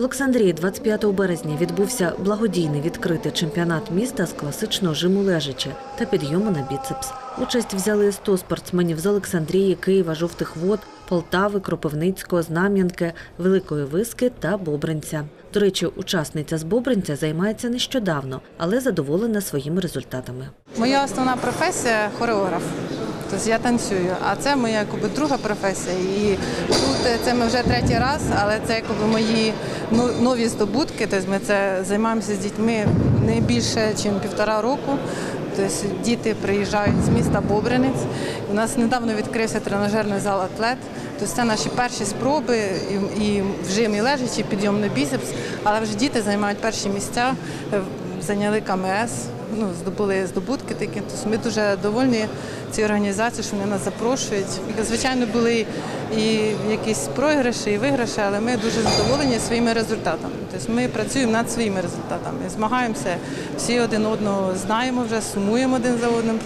В Олександрії 25 березня відбувся благодійний відкритий чемпіонат міста з класичного жиму лежачі та підйому на біцепс. Участь взяли 100 спортсменів з Олександрії, Києва, Жовтих Вод, Полтави, Кропивницького, Знам'янки, Великої Виски та Бобринця. До речі, учасниця з Бобринця займається нещодавно, але задоволена своїми результатами. Моя основна професія хореограф. Тобто я танцюю, а це моя якби, друга професія. І тут е, це ми вже третій раз, але це якби, мої ну, нові здобутки. Тобто ми це займаємося з дітьми не більше, ніж півтора року. Тобто діти приїжджають з міста Бобринець. У нас недавно відкрився тренажерний зал атлет. Тобто це наші перші спроби і, і в жимі лежачі, підйом на біцепс, але вже діти займають перші місця, е, зайняли КМС ну, здобули здобутки такі. Тобто ми дуже довольні цій організації, що вони нас запрошують. Звичайно, були і якісь програші, і виграші, але ми дуже задоволені своїми результатами. Тобто ми працюємо над своїми результатами, змагаємося, всі один одного знаємо вже, сумуємо один за одним,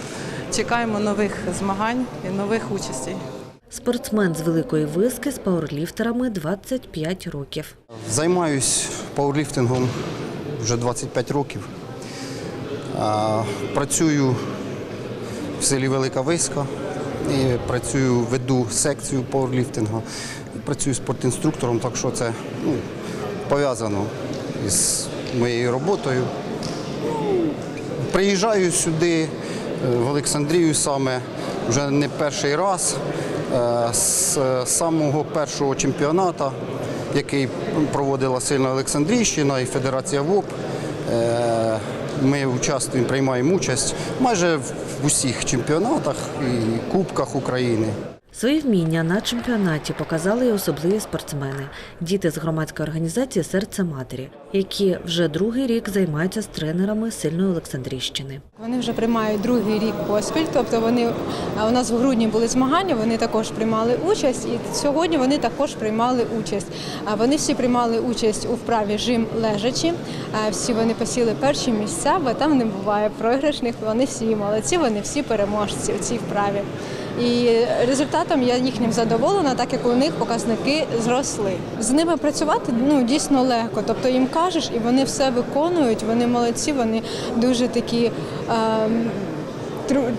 чекаємо нових змагань і нових участей. Спортсмен з Великої Виски з пауерліфтерами 25 років. Займаюсь пауерліфтингом вже 25 років. Працюю в селі Велика Виска і працюю, веду секцію пауерліфтингу. Працюю спортінструктором, так що це ну, пов'язано із моєю роботою. Приїжджаю сюди, е, в Олександрію саме вже не перший раз. Е, З самого першого чемпіонату, який проводила сильна Олександрійщина і Федерація ВОП. Ми участвуємо, приймаємо участь майже в усіх чемпіонатах і Кубках України. Свої вміння на чемпіонаті показали й особливі спортсмени, діти з громадської організації Серце матері, які вже другий рік займаються з тренерами сильної Олександрійщини. Вони вже приймають другий рік поспіль, тобто вони у нас в грудні були змагання, вони також приймали участь, і сьогодні вони також приймали участь. Вони всі приймали участь у вправі жим лежачі. Всі вони посіли перші місця, бо там не буває програшних. Вони всі молодці, вони всі переможці у цій вправі. І результатом я їхнім задоволена, так як у них показники зросли. З ними працювати ну дійсно легко. Тобто їм кажеш, і вони все виконують. Вони молодці, вони дуже такі тру-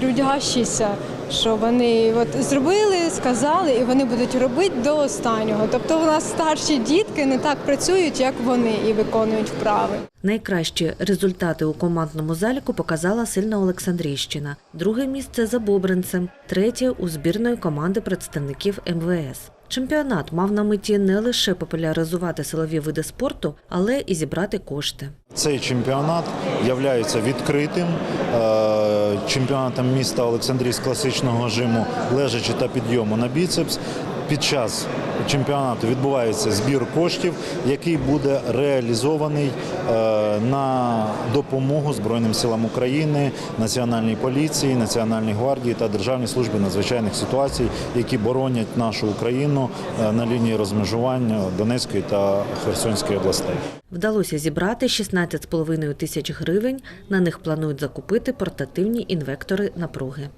трудящіся, що вони от зробили, сказали, і вони будуть робити до останнього. Тобто, у нас старші дітки не так працюють, як вони, і виконують вправи. Найкращі результати у командному заліку показала сильна Олександрійщина, друге місце за Бобринцем, третє у збірної команди представників МВС. Чемпіонат мав на меті не лише популяризувати силові види спорту, але і зібрати кошти. Цей чемпіонат є відкритим е, чемпіонатом міста Олександрії з класичного жиму лежачи та підйому на біцепс. Під час чемпіонату відбувається збір коштів, який буде реалізований е, на допомогу Збройним силам України, Національній поліції, Національній гвардії та Державній службі надзвичайних ситуацій, які боронять нашу Україну е, на лінії розмежування Донецької та Херсонської областей. Вдалося зібрати 16,5 тисяч гривень. На них планують закупити портативні інвектори напруги.